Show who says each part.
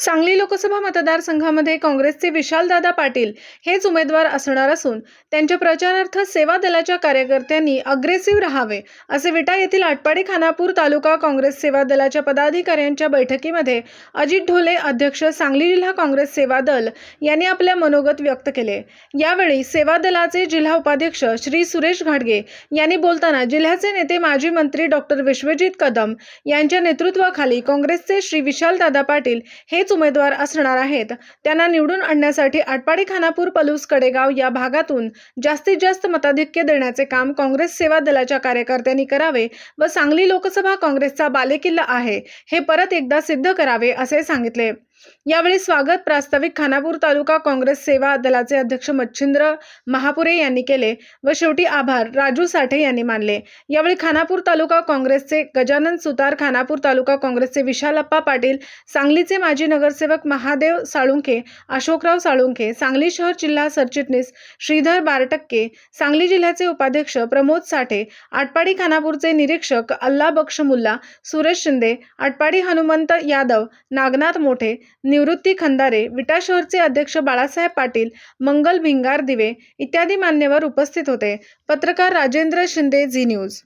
Speaker 1: सांगली लोकसभा मतदारसंघामध्ये काँग्रेसचे विशालदादा पाटील हेच उमेदवार असणार असून त्यांच्या प्रचारार्थ सेवा दलाच्या कार्यकर्त्यांनी अग्रेसिव्ह राहावे असे विटा येथील आटपाडी खानापूर तालुका काँग्रेस सेवा दलाच्या पदाधिकाऱ्यांच्या बैठकीमध्ये अजित ढोले अध्यक्ष सांगली जिल्हा काँग्रेस सेवा दल यांनी आपल्या मनोगत व्यक्त केले. यावेळी सेवा दलाचे जिल्हा उपाध्यक्ष श्री सुरेश घाडगे यांनी बोलताना जिल्ह्याचे नेते माजी मंत्री डॉक्टर विश्वजित कदम यांच्या नेतृत्वाखाली काँग्रेसचे श्री विशालदादा पाटील हेच उमेदवार असणार आहेत. त्यांना निवडून आणण्यासाठी आटपाडी खानापूर पलूस कडेगाव या भागातून जास्तीत जास्त मताधिक्य देण्याचे काम काँग्रेस सेवा दलाच्या कार्यकर्त्यांनी करावे व सांगली लोकसभा काँग्रेसचा बालेकिल्ला आहे. हे परत एकदा सिद्ध करावे असे सांगितले. यावेळी स्वागत प्रास्ताविक खानापूर तालुका काँग्रेस सेवा दलाचे अध्यक्ष मच्छिंद्र महापुरे यांनी केले व शेवटी आभार राजू साठे यांनी मानले. यावेळी खानापूर तालुका काँग्रेसचे गजानन सुतार खानापूर तालुका काँग्रेसचे विशालप्पा पाटील सांगलीचे माजी नगरसेवक महादेव साळुंखे अशोकराव साळुंखे सांगली शहर जिल्हा सरचिटणीस श्रीधर बारटक्के सांगली जिल्ह्याचे उपाध्यक्ष प्रमोद साठे आटपाडी खानापूरचे निरीक्षक अल्ला बक्ष मुल्ला सुरेश शिंदे आटपाडी हनुमंत यादव नागनाथ मोठे निवृत्ती खंदारे विटाशहरचे अध्यक्ष बाळासाहेब पाटील मंगल भिंगार दिवे इत्यादी मान्यवर उपस्थित होते. पत्रकार राजेंद्र शिंदे झी न्यूज.